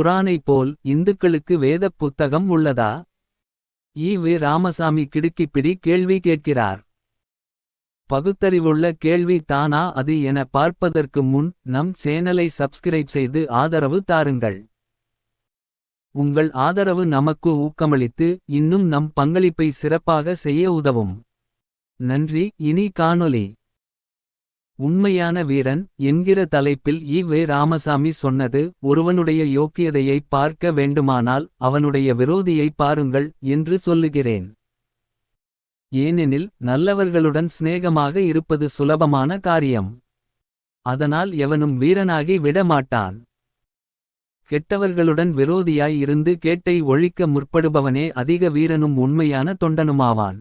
குரானை போல் இந்துக்களுக்கு வேதப் புத்தகம் உள்ளதா? E V. ராமசாமி கிடுக்கிப்பிடி கேள்வி கேட்கிறார். பகுத்தறிவுள்ள கேள்வி தானா அது என பார்ப்பதற்கு முன் நம் சேனலை சப்ஸ்கிரைப் செய்து ஆதரவு தாருங்கள். உங்கள் ஆதரவு நமக்கு ஊக்கமளித்து இன்னும் நம் பங்களிப்பை சிறப்பாக செய்ய உதவும். நன்றி இனி காணொலி உண்மையான வீரன் என்கிற தலைப்பில் ஈ வே. ராமசாமி சொன்னது ஒருவனுடைய யோக்கியதையை பார்க்க வேண்டுமானால் அவனுடைய விரோதியை பாருங்கள் என்று சொல்லுகிறேன். ஏனெனில் நல்லவர்களுடன் சிநேகமாக இருப்பது சுலபமான காரியம். அதனால் எவனும் வீரனாகி விடமாட்டான். கெட்டவர்களுடன் விரோதியாய் இருந்து கேட்டை ஒழிக்க முற்படுபவனே அதிக வீரனும் உண்மையான தொண்டனுமாவான்.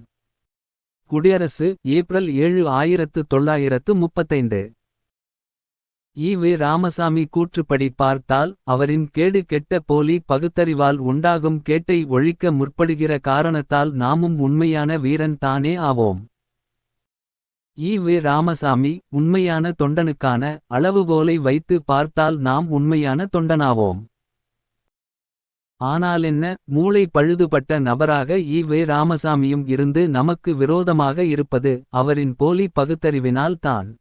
குடியரசு ஏப்ரல் ஏழு ஆயிரத்து தொள்ளாயிரத்து முப்பத்தைந்து. ஈ வே ராமசாமி கூற்றுப்படி பார்த்தால் அவரின் கேடு கெட்ட போலி பகுத்தறிவால் உண்டாகும் கேட்டை ஒழிக்க முற்படுகிற காரணத்தால் நாமும் உண்மையான வீரன் தானே ஆவோம். ஈ வே ராமசாமி உண்மையான தொண்டனுக்கான அளவுகோலை வைத்து பார்த்தால் நாம் உண்மையான தொண்டனாவோம். ஆனாலென்ன மூளை பழுதுபட்ட நபராக ஈ வே. ராமசாமியும் இருந்து நமக்கு விரோதமாக இருப்பது அவரின் போலி பகுத்தறிவினால் தான்.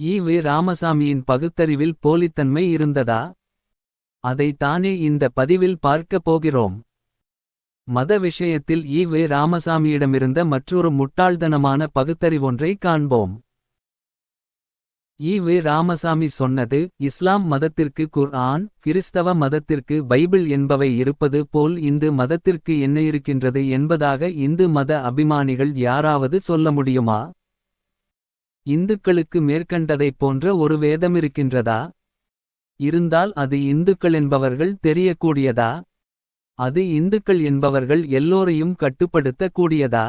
ஈ வே. ராமசாமியின் பகுத்தறிவில் போலித்தன்மை இருந்ததா? அதை தானே இந்த பதிவில் பார்க்கப் போகிறோம். மத விஷயத்தில் ஈ வே. ராமசாமியிடமிருந்த மற்றொரு முட்டாள்தனமான பகுத்தறிவொன்றை காண்போம். ஈ ராமசாமி சொன்னது இஸ்லாம் மதத்திற்கு குர்ஆன் கிறிஸ்தவ மதத்திற்கு பைபிள் என்பவை இருப்பது போல் இந்து மதத்திற்கு என்ன இருக்கின்றது என்பதாக இந்து மத அபிமானிகள் யாராவது சொல்ல முடியுமா? இந்துக்களுக்கு மேற்கண்டதைப் போன்ற ஒரு வேதம் இருக்கின்றதா? இருந்தால் அது இந்துக்கள் என்பவர்கள் தெரியக்கூடியதா? அது இந்துக்கள் என்பவர்கள் எல்லோரையும் கட்டுப்படுத்த கூடியதா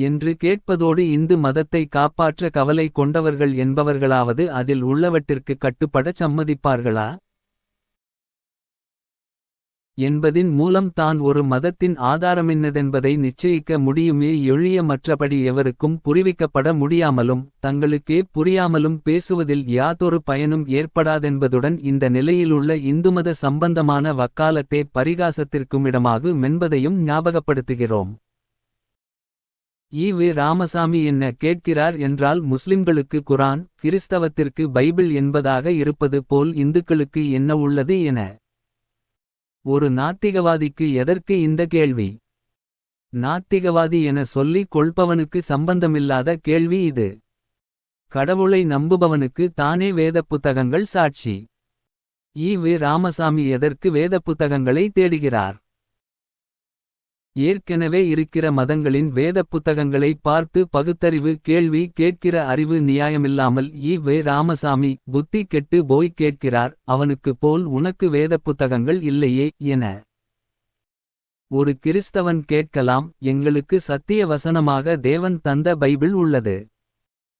என்று கேட்பதோடு இந்து மதத்தை காப்பாற்ற கவலை கொண்டவர்கள் என்பவர்களாவது அதில் உள்ளவற்றிற்கு கட்டுப்படச் சம்மதிப்பார்களா? என்பதின் மூலம் தான் ஒரு மதத்தின் ஆதாரமென்னதென்பதை நிச்சயிக்க முடியுமே எழிய மற்றபடி எவருக்கும் புரிவிக்கப்பட முடியாமலும் தங்களுக்கே புரியாமலும் பேசுவதில் யாதொரு பயனும் ஏற்படாதென்பதுடன் இந்த நிலையிலுள்ள இந்துமத சம்பந்தமான வக்காலத்தே பரிகாசத்திற்குமிடமாகு மென்பதையும் ஞாபகப்படுத்துகிறோம். ஈ ராமசாமி என்ன கேட்கிறார் என்றால் முஸ்லிம்களுக்கு குரான் கிறிஸ்தவத்திற்கு பைபிள் என்பதாக இருப்பது போல் இந்துக்களுக்கு என்ன உள்ளது என. ஒரு நாத்திகவாதிக்கு எதற்கு இந்த கேள்வி? நாத்திகவாதி என சொல்லிக் கொள்பவனுக்கு சம்பந்தமில்லாத கேள்வி இது. கடவுளை நம்புபவனுக்கு தானே வேதப் புத்தகங்கள் சாட்சி. ஈ வி ராமசாமி எதற்கு வேதப் புத்தகங்களை தேடுகிறார்? ஏற்கெனவே இருக்கிற மதங்களின் வேதப் புத்தகங்களை பார்த்து பகுத்தறிவு கேள்வி கேட்கிற அறிவு நியாயமில்லாமல் ஈ வே. ராமசாமி புத்தி கெட்டு போய் கேட்கிறார் அவனுக்கு போல் உனக்கு வேதப் புத்தகங்கள் இல்லையே என. ஒரு கிறிஸ்தவன் கேட்கலாம் எங்களுக்கு சத்திய வசனமாக தேவன் தந்த பைபிள் உள்ளது.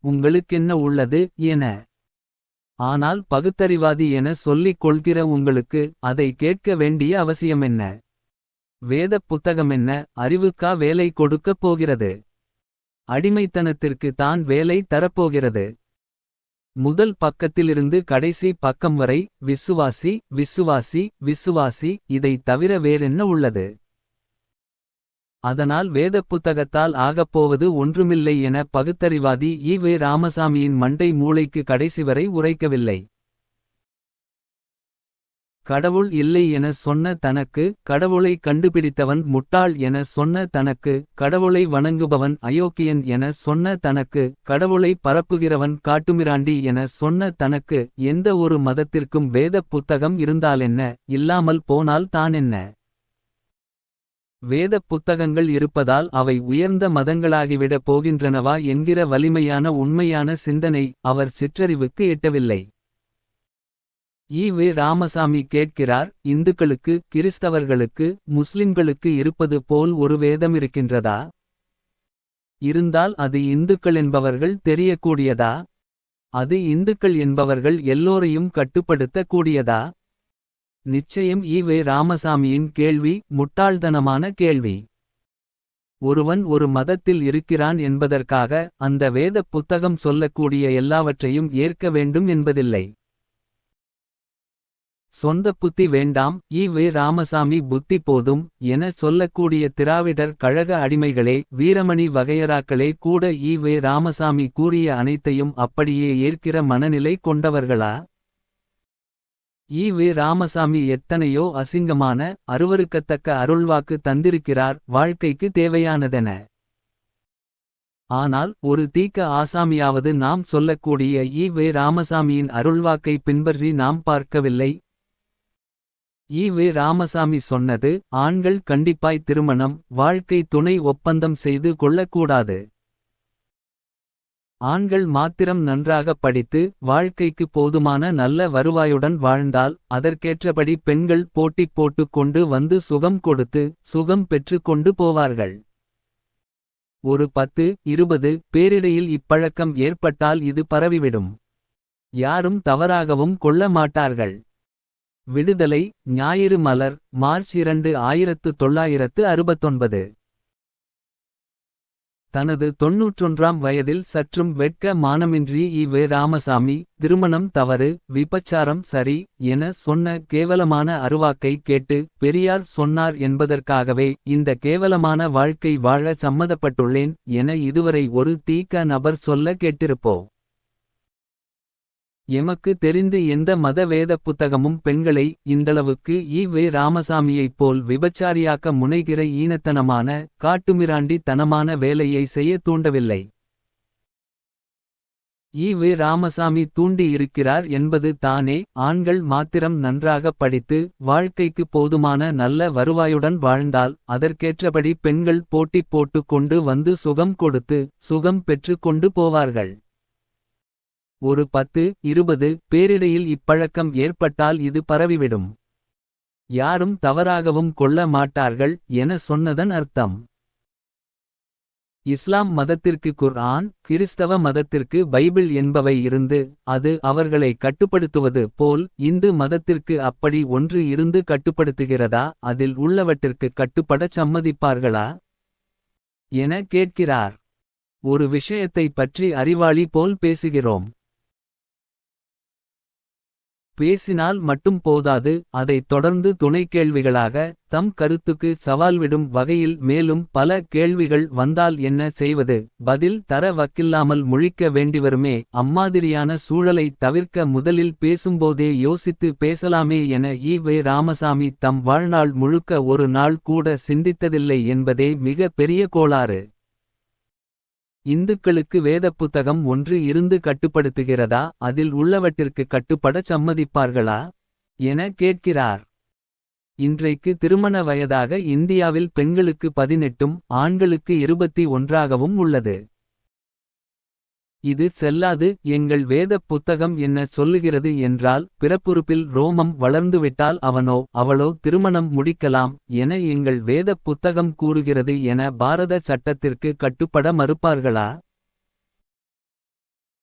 உங்களுக்கென்ன உள்ளது என. ஆனால் பகுத்தறிவாதி என சொல்லிக் கொள்கிற உங்களுக்கு அதை கேட்க வேண்டிய அவசியமென்ன? வேதப் புத்தகமென்ன அறிவுக்கா வேலை கொடுக்கப் போகிறது? அடிமைத்தனத்திற்கு தான் வேலை தரப்போகிறது. முதல் பக்கத்திலிருந்து கடைசி பக்கம் வரை விசுவாசி விசுவாசி விசுவாசி இதை தவிர வேறென்ன உள்ளது? அதனால் வேதப் புத்தகத்தால் ஆகப்போவது ஒன்றுமில்லை என பகுத்தறிவாதி ஈ வே ராமசாமியின் மண்டை மூளைக்கு கடைசி வரை உரைக்கவில்லை. கடவுள் இல்லை என சொன்ன தனக்கு கடவுளை கண்டுபிடித்தவன் முட்டாள் என சொன்ன தனக்கு கடவுளை வணங்குபவன் அயோக்கியன் என சொன்ன தனக்கு கடவுளை பரப்புகிறவன் காட்டுமிராண்டி என சொன்ன தனக்கு எந்த ஒரு மதத்திற்கும் வேதப் புத்தகம் இருந்தாலென்ன? இல்லாமல் போனால் தானென்ன? வேதப் புத்தகங்கள் இருப்பதால் அவை உயர்ந்த மதங்களாகிவிடப் போகின்றனவா என்கிற வலிமையான உண்மையான சிந்தனை அவர் சிற்றறிவுக்கு எட்டவில்லை. ஈ வே ராமசாமி கேட்கிறார் இந்துக்களுக்கு கிறிஸ்தவர்களுக்கு முஸ்லிம்களுக்கு இருப்பது போல் ஒரு வேதம் இருக்கின்றதா இருந்தால் அது இந்துக்கள் என்பவர்கள் தெரியக்கூடியதா? அது இந்துக்கள் என்பவர்கள் எல்லோரையும் கட்டுப்படுத்த கூடியதா நிச்சயம் ஈ வே ராமசாமியின் கேள்வி முட்டாள்தனமான கேள்வி. ஒருவன் ஒரு மதத்தில் இருக்கிறான் என்பதற்காக அந்த வேதப் புத்தகம் சொல்லக்கூடிய எல்லாவற்றையும் ஏற்க வேண்டும் என்பதில்லை. சொந்த புத்தி வேண்டாம் ஈ வே ராமசாமி புத்தி போதும் என சொல்லக்கூடிய திராவிடர் கழக அடிமைகளே வீரமணி வகையராக்களே கூட ஈ வே ராமசாமி கூறிய அனைத்தையும் அப்படியே ஏற்கிற மனநிலை கொண்டவர்களா? ஈ வே ராமசாமி எத்தனையோ அசிங்கமான அருவருக்கத்தக்க அருள்வாக்கு தந்திருக்கிறார் வாழ்க்கைக்கு தேவையானதென. ஆனால் ஒரு தீக்க ஆசாமியாவது நாம் சொல்லக்கூடிய ஈ வே ராமசாமியின் அருள்வாக்கை பின்பற்றி நாம் பார்க்கவில்லை ஈ ராமசாமி சொன்னது ஆண்கள் கண்டிப்பாய் திருமணம் வாழ்க்கை துணை ஒப்பந்தம் செய்து கொள்ளக்கூடாது. ஆண்கள் மாத்திரம் நன்றாக படித்து வாழ்க்கைக்கு போதுமான நல்ல வருவாயுடன் வாழ்ந்தால் அதற்கேற்றபடி பெண்கள் போட்டி போட்டுக் கொண்டு வந்து சுகம் கொடுத்து சுகம் பெற்று கொண்டு போவார்கள். ஒரு பத்து இருபது பேரிடையில் இப்பழக்கம் ஏற்பட்டால் இது பரவிவிடும். யாரும் தவறாகவும் கொள்ள மாட்டார்கள். விடுதலை ஞாயிறு மலர் மார்ச் இரண்டு ஆயிரத்து தொள்ளாயிரத்து அறுபத்தொன்பது. தனது தொன்னூற்றொன்றாம் வயதில் சற்றும் வெட்க மானமின்றி இ. வே. ராமசாமி திருமணம் தவறு விபச்சாரம் சரி என சொன்ன கேவலமான அருவாக்கை கேட்டு பெரியார் சொன்னார் என்பதற்காகவே இந்த கேவலமான வாழ்க்கை வாழ சம்மதப்பட்டுள்ளேன் என இதுவரை ஒரு தீக்க நபர் சொல்ல கேட்டிருப்போம். எமக்கு தெரிந்து எந்த மத வேத புத்தகமும் பெண்களை இந்தளவுக்கு ஈ வே. ராமசாமியைப் போல் விபச்சாரியாக்க முனைகிற ஈனத்தனமான காட்டுமிராண்டி தனமான வேலையை செய்ய தூண்டவில்லை. ஈ வே. ராமசாமி தூண்டி இருக்கிறார் என்பது தானே ஆண்கள் மாத்திரம் நன்றாக படித்து வாழ்க்கைக்கு போதுமான நல்ல வருவாயுடன் வாழ்ந்தால் அதற்கேற்றபடி பெண்கள் போட்டி போட்டுக் கொண்டு வந்து சுகம் கொடுத்து சுகம் பெற்று கொண்டு போவார்கள். ஒரு பத்து இருபது பேரிடையில் இப்பழக்கம் ஏற்பட்டால் இது பரவிவிடும். யாரும் தவறாகவும் கொள்ள மாட்டார்கள் என சொன்னதன் அர்த்தம். இஸ்லாம் மதத்திற்கு குர்ஆன் கிறிஸ்தவ மதத்திற்கு பைபிள் என்பவை இருந்து அது அவர்களை கட்டுப்படுத்துவது போல் இந்து மதத்திற்கு அப்படி ஒன்று இருந்து கட்டுப்படுத்துகிறதா அதில் உள்ளவற்றிற்கு கட்டுப்படச் சம்மதிப்பார்களா? என கேட்கிறார். ஒரு விஷயத்தை பற்றி அறிவாளி போல் பேசுகிறோம். பேசினால் மட்டும் போதாது அதைத் தொடர்ந்து துணை கேள்விகளாக தம் கருத்துக்கு சவால் விடும் வகையில் மேலும் பல கேள்விகள் வந்தால் என்ன செய்வது? பதில் தர வக்கில்லாமல் முழிக்க வேண்டிவருமே அம்மாதிரியான சூழலை தவிர்க்க முதலில் பேசும்போதே யோசித்து பேசலாமே என ஈ வே. ராமசாமி தம் வாழ்நாள் முழுக்க ஒரு நாள் கூட சிந்தித்ததில்லை என்பதே மிக பெரிய கோளாறு. இந்துக்களுக்கு வேதப் புத்தகம் ஒன்று இருந்து கட்டுப்படுத்துகிறதா? அதில் உள்ளவற்றிற்கு கட்டுப்படச் சம்மதிப்பார்களா? என கேட்கிறார். இன்றைக்கு திருமண வயதாக இந்தியாவில் பெண்களுக்கு பதினெட்டும் ஆண்களுக்கு இருபத்தி ஒன்றாகவும் உள்ளது. இது செல்லாது எங்கள் வேதப் புத்தகம் என்ன சொல்லுகிறது என்றால் பிறப்புறுப்பில் ரோமம் வளர்ந்துவிட்டால் அவனோ அவளோ திருமணம் முடிக்கலாம் என எங்கள் வேதப் புத்தகம் கூறுகிறது என பாரத சட்டத்திற்கு கட்டுப்பட மறுப்பார்களா?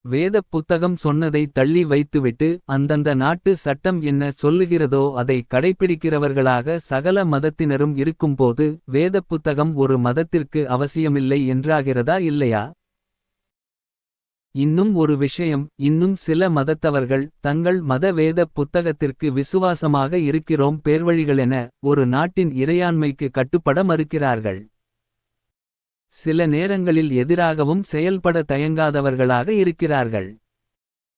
வேதப் புத்தகம் சொன்னதை தள்ளி வைத்துவிட்டு அந்தந்த நாட்டு சட்டம் என்ன சொல்லுகிறதோ அதை கடைப்பிடிக்கிறவர்களாக சகல மதத்தினரும் இருக்கும்போது வேதப் புத்தகம் ஒரு மதத்திற்கு அவசியமில்லை என்றாகிறதா இல்லையா? இன்னும் ஒரு விஷயம் இன்னும் சில மதத்தவர்கள் தங்கள் மத வேத புத்தகத்திற்கு விசுவாசமாக இருக்கிறோம் பேர்வழிகளென ஒரு நாட்டின் இறையாண்மைக்கு கட்டுப்பட மறுக்கிறார்கள். சில நேரங்களில் எதிராகவும் செயல்பட தயங்காதவர்களாக இருக்கிறார்கள்.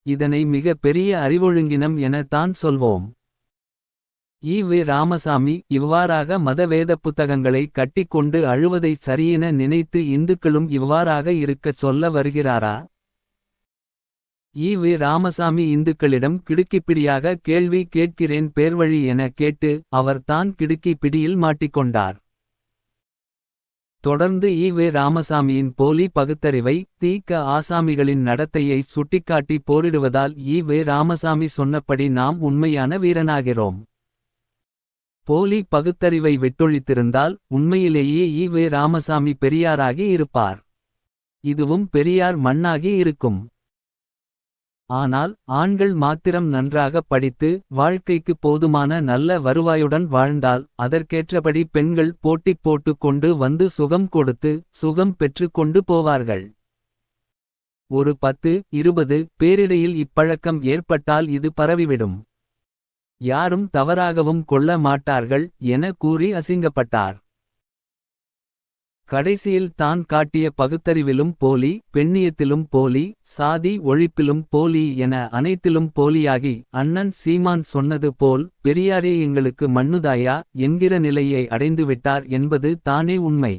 இதனை மிக பெரிய அறிவொழுங்கினம் என தான் சொல்வோம். இ. வி. ராமசாமி இவ்வாறாக மதவேத புத்தகங்களை கட்டிக்கொண்டு அழுவதை சரியென நினைத்து இந்துக்களும் இவ்வாறாக இருக்கச் சொல்ல வருகிறாரா? ஈ வே ராமசாமி இந்துக்களிடம் கிடுக்கிப்பிடியாக கேள்வி கேட்கிறேன் பேர்வழி என கேட்டு அவர் தான் கிடுக்கி பிடியில் மாட்டிக்கொண்டார். தொடர்ந்து ஈ வே ராமசாமியின் போலி பகுத்தறிவை தீக்க ஆசாமிகளின் நடத்தையை சுட்டிக்காட்டி போரிடுவதால் ஈ வே ராமசாமி சொன்னபடி நாம் உண்மையான வீரனாகிறோம். போலி பகுத்தறிவை விட்டொழித்திருந்தால் உண்மையிலேயே ஈ வே ராமசாமி பெரியாராகி இருப்பார். இதுவும் பெரியார் மண்ணாகி இருக்கும். ஆனால் ஆண்கள் மாத்திரம் நன்றாக படித்து வாழ்க்கைக்கு போதுமான நல்ல வருவாயுடன் வாழ்ந்தால் அதற்கேற்றபடி பெண்கள் போட்டி போட்டுக் கொண்டு வந்து சுகம் கொடுத்து சுகம் பெற்று கொண்டு போவார்கள் ஒரு பத்து இருபது பேரிடையில் இப்பழக்கம் ஏற்பட்டால் இது பரவிவிடும் யாரும் தவறாகவும் கொள்ள மாட்டார்கள் என கூறி அசிங்கப்பட்டார். கடைசியில் தான் காட்டிய பகுத்தறிவிலும் போலி பெண்ணியத்திலும் போலி சாதி ஒழிப்பிலும் போலி என அனைத்திலும் போலியாகி அண்ணன் சீமான் சொன்னது போல் பெரியாரே எங்களுக்கு மண்ணுதாயா என்கிற நிலையை அடைந்துவிட்டார் என்பது தானே உண்மை.